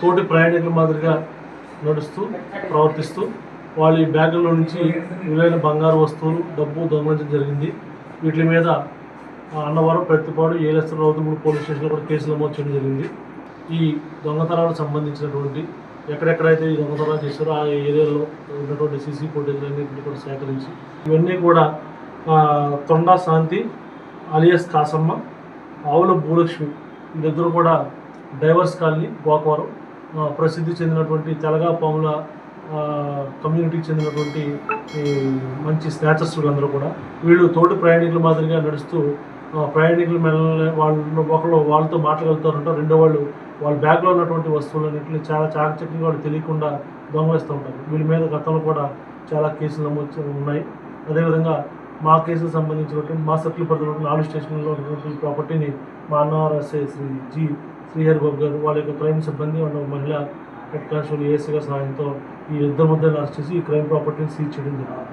తోటి ప్రయాణికుల మాదిరిగా నడుస్తూ ప్రవర్తిస్తూ వాళ్ళ ఈ బ్యాగుల్లో నుంచి విలువైన బంగారు వస్తువులు డబ్బు దొంగలించడం జరిగింది. వీటి మీద అన్నవరం ప్రతిపాడు ఏలేశ్వర రౌతుమూడు పోలీస్ స్టేషన్లో కూడా కేసు నమోదు చేయడం జరిగింది. ఈ దొంగతనాలకు సంబంధించినటువంటి ఎక్కడెక్కడైతే ఈ దొంగతనాలు చేశారో ఆ ఏరియాలో ఉన్నటువంటి సీసీ ఫుటేజ్ అన్నింటినీ కూడా సేకరించి ఇవన్నీ కూడా తొండా శాంతి అలియస్ కాసమ్మ ఆవుల భూలక్ష్మి వీళ్ళిద్దరూ కూడా డైవర్స్ కాలనీ గోకవరం ప్రసిద్ధి చెందినటువంటి తెలగాపాముల కమ్యూనిటీకి చెందినటువంటి మంచి స్నాచర్స్లు అందరూ కూడా. వీళ్ళు తోటి ప్రయాణికుల మాదిరిగా నడుస్తూ ప్రయాణికులు ప్రయాణికుల మెల్ల వాళ్ళు ఒకళ్ళు వాళ్ళతో మాట్లాడుతుంటారు రెండో వాళ్ళు వాళ్ళ బ్యాగ్లో ఉన్నటువంటి వస్తువులన్నింటినీ చాలా చాకచక్యంగా వాళ్ళు తెలియకుండా దొంగలిస్తూ ఉంటారు. వీళ్ళ మీద గతంలో కూడా చాలా కేసులు నమోదు ఉన్నాయి. అదేవిధంగా మా కేసుకు సంబంధించినటువంటి మా సర్కిల్ పరిధిలో నాలుగు స్టేషన్లో ఉన్నటువంటి ప్రాపర్టీని మా అన్నవారు శ్రీ జి శ్రీహర్ బాబు గారు వాళ్ళ యొక్క క్రైమ్ సిబ్బంది వాళ్ళ మహిళా హెడ్ కానిస్టేబుల్ ఏసీ గారి సహాయంతో ఈ ఇద్దరు ముద్దలు అరెస్ట్ చేసి ఈ క్రైమ్ ప్రాపర్టీని సీజ్ చేయడం జరిగింది.